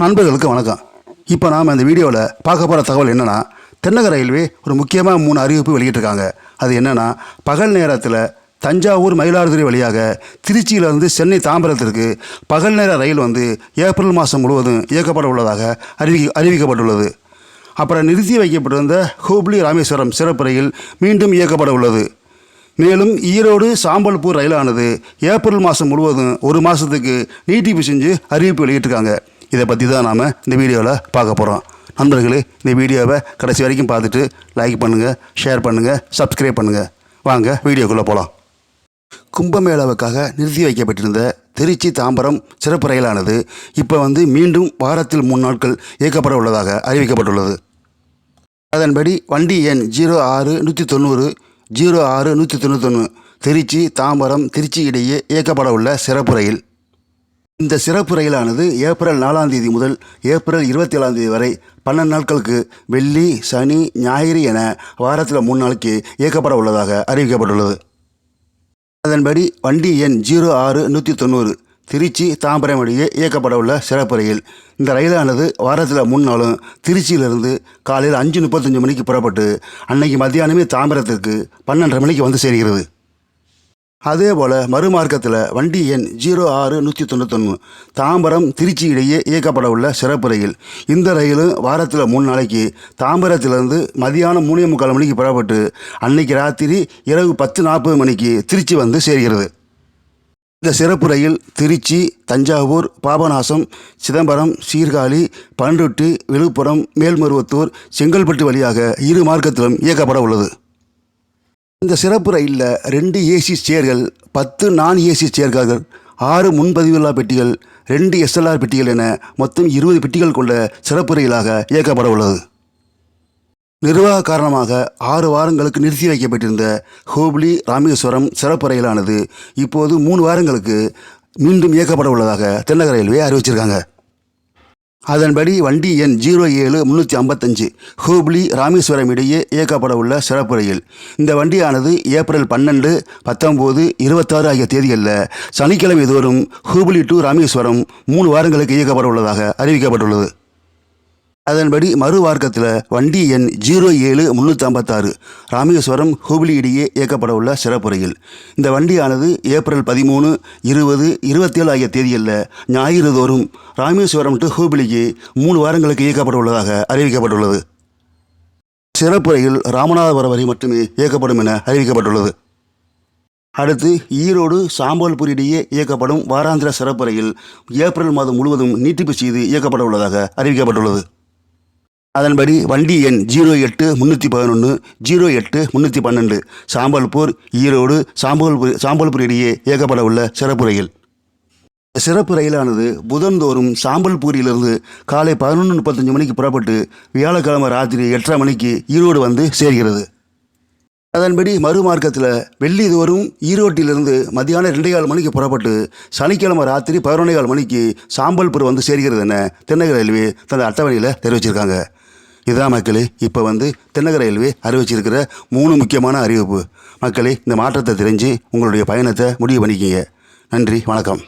நண்பர்களுக்கு வணக்கம். இப்போ நாம் இந்த வீடியோவில் பார்க்க போகிற தகவல் என்னென்னா தென்னக ரயில்வே ஒரு முக்கியமாக மூணு அறிவிப்பு வெளியிட்டிருக்காங்க. அது என்னென்னா பகல் நேரத்தில் தஞ்சாவூர் மயிலாடுதுறை வழியாக திருச்சியிலிருந்து சென்னை தாம்பரத்திற்கு பகல் நேர ரயில் வந்து ஏப்ரல் மாதம் முழுவதும் இயக்கப்பட உள்ளதாக அறிவி அறிவிக்கப்பட்டுள்ளது. அப்புறம் நிறுத்தி வைக்கப்பட்டிருந்த ஹூப்ளி ராமேஸ்வரம் சிறப்பு ரயில் மீண்டும் இயக்கப்பட உள்ளது. மேலும் ஈரோடு சாம்பல்பூர் ரயிலானது ஏப்ரல் மாதம் முழுவதும் ஒரு மாதத்துக்கு நீட்டிப்பு செஞ்சு அறிவிப்பு வெளியிட்டிருக்காங்க. இதை பற்றி தான் நாம் இந்த வீடியோவில் பார்க்க போகிறோம் நண்பர்களே இந்த வீடியோவை கடைசி வரைக்கும் பார்த்துட்டு லைக் பண்ணுங்கள் ஷேர் பண்ணுங்கள் சப்ஸ்கிரைப் பண்ணுங்கள் வாங்க வீடியோக்குள்ளே போகலாம் கும்பமேளாவுக்காக நிறுத்தி வைக்கப்பட்டிருந்த திருச்சி தாம்பரம் சிறப்பு ரயிலானது இப்போ வந்து மீண்டும் வாரத்தில் மூணு நாட்கள் இயக்கப்பட உள்ளதாக அறிவிக்கப்பட்டுள்ளது. அதன்படி வண்டி எண் ஜீரோ ஆறு நூற்றி தொண்ணூறு ஜீரோ ஆறு நூற்றி தொண்ணூத்தொன்று திருச்சி தாம்பரம் திருச்சி இடையே இயக்கப்பட உள்ள சிறப்பு ரயில். இந்த சிறப்பு ரயிலானது ஏப்ரல் நாலாம் தேதி முதல் ஏப்ரல் இருபத்தி ஏழாம் தேதி வரை பன்னெண்டு நாட்களுக்கு வெள்ளி சனி ஞாயிறு என வாரத்தில் மூணு நாளைக்கு இயக்கப்பட உள்ளதாக அறிவிக்கப்பட்டுள்ளது. அதன்படி வண்டி எண் ஜீரோ ஆறு நூற்றி தொண்ணூறு திருச்சி தாம்பரம் இடையே இயக்கப்பட உள்ள சிறப்பு ரயில். இந்த ரயிலானது வாரத்தில் மூணு நாளும் திருச்சியிலிருந்து காலையில் அஞ்சு முப்பத்தஞ்சு மணிக்கு புறப்பட்டு அன்னைக்கு மத்தியானமே தாம்பரத்திற்கு பன்னெண்டரை மணிக்கு வந்து சேர்கிறது. அதே போல் மறுமார்க்கத்தில் வண்டி எண் ஜீரோ ஆறு நூற்றி தொண்ணூத்தொன்று தாம்பரம் திருச்சி இடையே இயக்கப்பட உள்ள சிறப்பு ரயில். இந்த ரயிலும் வாரத்தில் மூணு நாளைக்கு தாம்பரத்திலிருந்து மதியானம் மூணே முக்கால் மணிக்கு புறப்பட்டு அன்னைக்கு ராத்திரி இரவு பத்து நாற்பது மணிக்கு திருச்சி வந்து சேர்கிறது. இந்த சிறப்பு ரயில் திருச்சி தஞ்சாவூர் பாபநாசம் சிதம்பரம் சீர்காழி பண்ருட்டி விழுப்புரம் மேல்மருவத்தூர் செங்கல்பட்டு வழியாக இரு மார்க்கத்திலும் இயக்கப்பட உள்ளது. இந்த சிறப்பு ரயிலில் ரெண்டு ஏசி சேர்கள் பத்து நான் ஏசி சேர்கள் ஆறு முன்பதிவில்லா பெட்டிகள் ரெண்டு எஸ்எல்ஆர் பெட்டிகள் என மொத்தம் இருபது பெட்டிகள் கொண்ட சிறப்பு ரயிலாக இயக்கப்பட உள்ளது. நிர்வாக காரணமாக ஆறு வாரங்களுக்கு நிறுத்தி வைக்கப்பட்டிருந்த ஹூப்ளி ராமேஸ்வரம் சிறப்பு ரயிலானது இப்போது மூணு வாரங்களுக்கு மீண்டும் இயக்கப்பட உள்ளதாக தென்னக ரயில்வே அறிவிச்சிருக்காங்க. அதன்படி வண்டி எண் ஜீரோ ஏழு முந்நூற்றி ஐம்பத்தஞ்சு ஹூப்ளி ராமேஸ்வரம் இடையே இயக்கப்பட உள்ள சிறப்பு ரயில். இந்த வண்டியானது ஏப்ரல் பன்னெண்டு பத்தொம்போது இருபத்தாறு ஆகிய தேதிகளில் சனிக்கிழமை தோறும் ஹூப்ளி டு ராமேஸ்வரம் மூணு வாரங்களுக்கு இயக்கப்பட உள்ளதாக அறிவிக்கப்பட்டுள்ளது. அதன்படி மறு வார்க்கத்தில் வண்டி எண் ஜீரோ ஏழு முந்நூற்றி ஐம்பத்தாறு ராமேஸ்வரம் ஹூப்ளி இடையே இயக்கப்பட உள்ள சிறப்பு ரயில் இந்த வண்டியானது ஏப்ரல் பதிமூணு இருபது இருபத்தேழு ஆகிய தேதிகளில் ஞாயிறு தோறும் ராமேஸ்வரம் டு ஹூப்ளிக்கு மூணு வாரங்களுக்கு இயக்கப்பட உள்ளதாக அறிவிக்கப்பட்டுள்ளது. சிறப்பு ரயில் ராமநாதபுரம் வரை மட்டுமே இயக்கப்படும் என அறிவிக்கப்பட்டுள்ளது. அடுத்து ஈரோடு சாம்பல்பூர் இடையே இயக்கப்படும் வாராந்திர சிறப்பு ரயில் ஏப்ரல் மாதம் முழுவதும் நீட்டிப்பு செய்து இயக்கப்பட உள்ளதாக அறிவிக்கப்பட்டுள்ளது. அதன்படி வண்டி எண் ஜீரோ எட்டு முந்நூற்றி பதினொன்று ஜீரோ எட்டு முந்நூற்றி பன்னெண்டு சாம்பல்பூர் ஈரோடு சாம்பல்பூர் சாம்பல்பூர் இடையே இயக்கப்பட உள்ள சிறப்பு ரயில். சிறப்பு ரயிலானது புதன்தோறும் சாம்பல்பூரிலிருந்து காலை பதினொன்று முப்பத்தஞ்சு மணிக்கு புறப்பட்டு வியாழக்கிழமை ராத்திரி எட்டரை மணிக்கு ஈரோடு வந்து சேர்கிறது. அதன்படி மறுமார்க்கத்தில் வெள்ளி தோறும் ஈரோட்டிலிருந்து மத்தியானம் ரெண்டே கால் மணிக்கு புறப்பட்டு சனிக்கிழமை ராத்திரி பதினொன்றே கால் மணிக்கு சாம்பல்பூர் வந்து சேர்கிறது என தென்னக ரயில்வே தனது அட்டவணையில் தெரிவிச்சிருக்காங்க. இதான் மக்களே இப்போ வந்து தென்னக ரயில்வே அறிவிச்சிருக்கிற மூணு முக்கியமான அறிவிப்பு. மக்களே இந்த மாற்றத்தை தெரிஞ்சு உங்களுடைய பயணத்தை முடிவு பண்ணிக்கிங்க. நன்றி வணக்கம்.